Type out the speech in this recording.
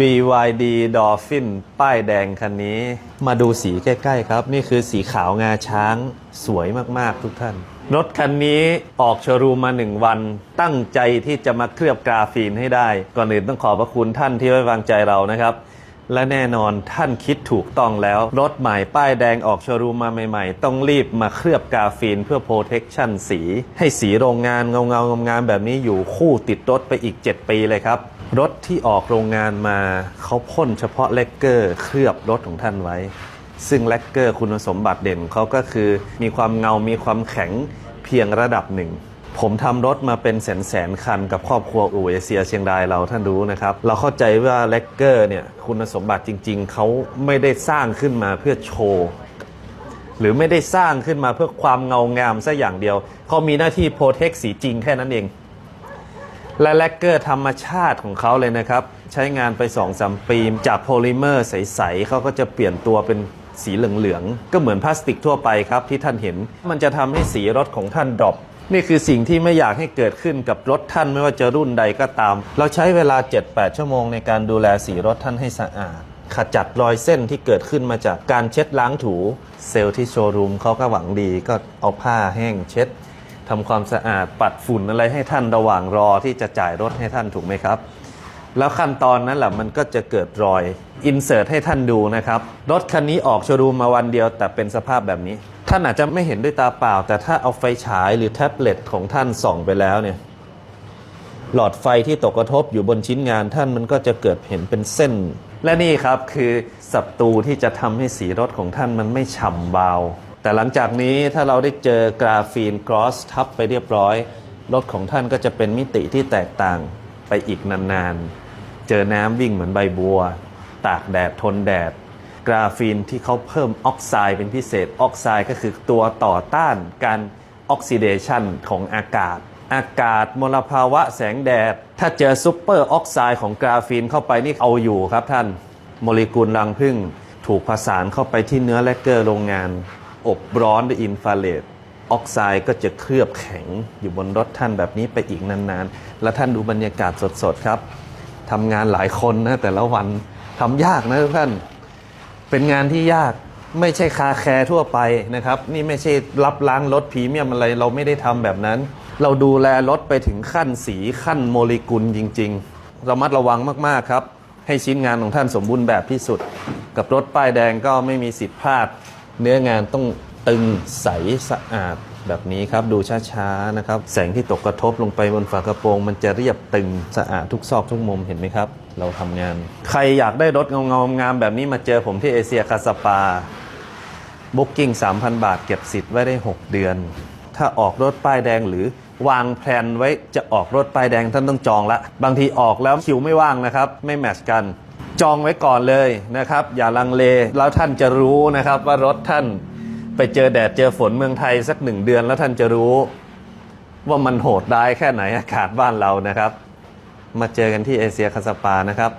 BYD Dolphin ป้ายแดงคันนี้ มาดูสีใกล้ ๆ ครับ นี่คือสีขาวงาช้าง สวยมากๆทุกท่าน รถคันนี้ออกโชว์รูมมาหนึ่งวัน ตั้งใจที่จะมาเคลือบกราฟีนให้ได้ ก่อนอื่นต้องขอบพระคุณท่านที่ไว้วางใจเรานะครับ และแน่นอนท่านคิดถูกต้องแล้ว รถใหม่ป้ายแดงออกโชว์รูมมาใหม่ๆ ต้องรีบมาเคลือบกาฟีนเพื่อโปรเทคชั่นสี ให้สีโรงงานเงาเงางามๆแบบนี้อยู่คู่ติดรถไปอีก 7 ปีเลยครับ รถที่ออกโรงงานมาเขาพ่นเฉพาะเลกเกอร์ เคลือบรถของท่านไว้ ซึ่งเลกเกอร์คุณสมบัติเด่นเขาก็คือ มีความเงา มีความแข็งเพียงระดับหนึ่ง ผมทำรถมาเป็นแสนแสนคันกับครอบครัวอู่เอเชียเชียงรายเราท่านรู้นะครับ เราเข้าใจว่าเลกเกอร์เนี่ยคุณสมบัติจริง ๆ เขาไม่ได้สร้างขึ้นมาเพื่อโชว์หรือไม่ได้สร้างขึ้นมาเพื่อความเงางามซะอย่างเดียว เขามีหน้าที่โปรเทคสีจริงแค่นั้นเอง และแลกเกอร์ธรรมชาติของเขาเลยนะครับ ใช้งานไป2อสมปีจากโพลิเมอร์ใส ๆเขาก็จะเปลี่ยนตัวเป็นสีเหลือง ๆ ก็เหมือนพลาสติกทั่วไปครับที่ท่านเห็น มันจะทำให้สีรถของท่านดรอป นี่คือสิ่งที่ไม่อยากให้เกิดขึ้นกับรถท่านไม่ว่าจะรุ่นใดก็ตาม เราใช้เวลา 7-8 ชั่วโมงในการดูแลสีรถท่านให้สะอาดขจัดรอยเส้นที่เกิดขึ้นมาจากการเช็ดล้างถู เซลล์ที่โชว์รูมเขาก็หวังดีก็เอาผ้าแห้งเช็ดทำความสะอาดปัดฝุ่นอะไรให้ท่านระหว่างรอที่จะจ่ายรถให้ท่านถูกไหมครับ แล้วขั้นตอนนั้นแหละมันก็จะเกิดรอย อินเสิร์ตให้ท่านดูนะครับ รถคันนี้ออกโชว์รูมมาวันเดียวแต่เป็นสภาพแบบนี้ ท่านอาจจะไม่เห็นด้วยตาเปล่า แต่ถ้าเอาไฟฉายหรือแท็บเล็ตของท่านส่องไปแล้วเนี่ยหลอดไฟที่ตกกระทบอยู่บนชิ้นงานท่านมันก็จะเกิดเห็นเป็นเส้น และนี่ครับคือศัตรูที่จะทำให้สีรถของท่านมันไม่ฉ่ำวาแต่หลังจากนี้ถ้าเราได้เจอกราฟีนกรอสทับไปเรียบร้อย รถของท่านก็จะเป็นมิติที่แตกต่าง ไปอีกนานๆ เจอน้ำวิ่งเหมือนใบบัว ตากแดดทนแดด กราฟีนที่เขาเพิ่มออกไซด์เป็นพิเศษออกไซด์ก็คือตัวต่อต้านการออกซิเดชันของอากาศ อากาศมลภาวะแสงแดด ถ้าเจอซูเปอร์ออกไซด์ของกราฟีนเข้าไปนี่เอาอยู่ครับท่าน โมเลกุลรังผึ้งถูกผสานเข้าไปที่เนื้อแลกเกอร์โรงงาน อบร้อนด้วยอินฟราเรด ออกไซด์ก็จะเคลือบแข็งอยู่บนรถท่านแบบนี้ไปอีกนานๆ แล้วท่านดูบรรยากาศสดๆครับทำงานหลายคนนะแต่ละวันทำยากนะทุกท่าน เป็นงานที่ยากไม่ใช่คาแคร์ทั่วไปนะครับ นี่ไม่ใช่รับล้างรถพรีเมียมอะไร เราไม่ได้ทำแบบนั้น เราดูแลรถไปถึงขั้นสีขั้นโมเลกุลจริงๆระมัดระวังมากๆครับ ให้ชิ้นงานของท่านสมบูรณ์แบบที่สุด กับรถป้ายแดงก็ไม่มีสิทธิ์พลาด เนื้องานต้อง ตึงใสสะอาดแบบนี้ครับดูช้าๆนะครับ แสงที่ตกกระทบลงไปบนฝากระโปรง มันจะเรียบตึงสะอาดทุกซอกทุกมุมเห็นไหมครับ เราทำงาน ใครอยากได้รถเงาๆงามๆแบบนี้มาเจอผมที่เอเชียคาสปาบุ๊กิ้ง3,000 บาท เก็บสิทธิ์ไว้ได้ 6 เดือน ถ้าออกรถป้ายแดงหรือวางแผนไว้จะออกรถป้ายแดงท่านต้องจองละ บางทีออกแล้วคิวไม่ว่างนะครับ ไม่แมทชกันจองไว้ก่อนเลยนะครับ อย่าลังเลแล้วท่านจะรู้นะครับว่ารถท่าน ไปเจอแดดเจอฝนเมืองไทยสักหนึ่งเดือนแล้วท่านจะรู้ ว่ามันโหดร้ายแค่ไหนอากาศบ้านเรานะครับ มาเจอกันที่เอเชียคาสปานะครับ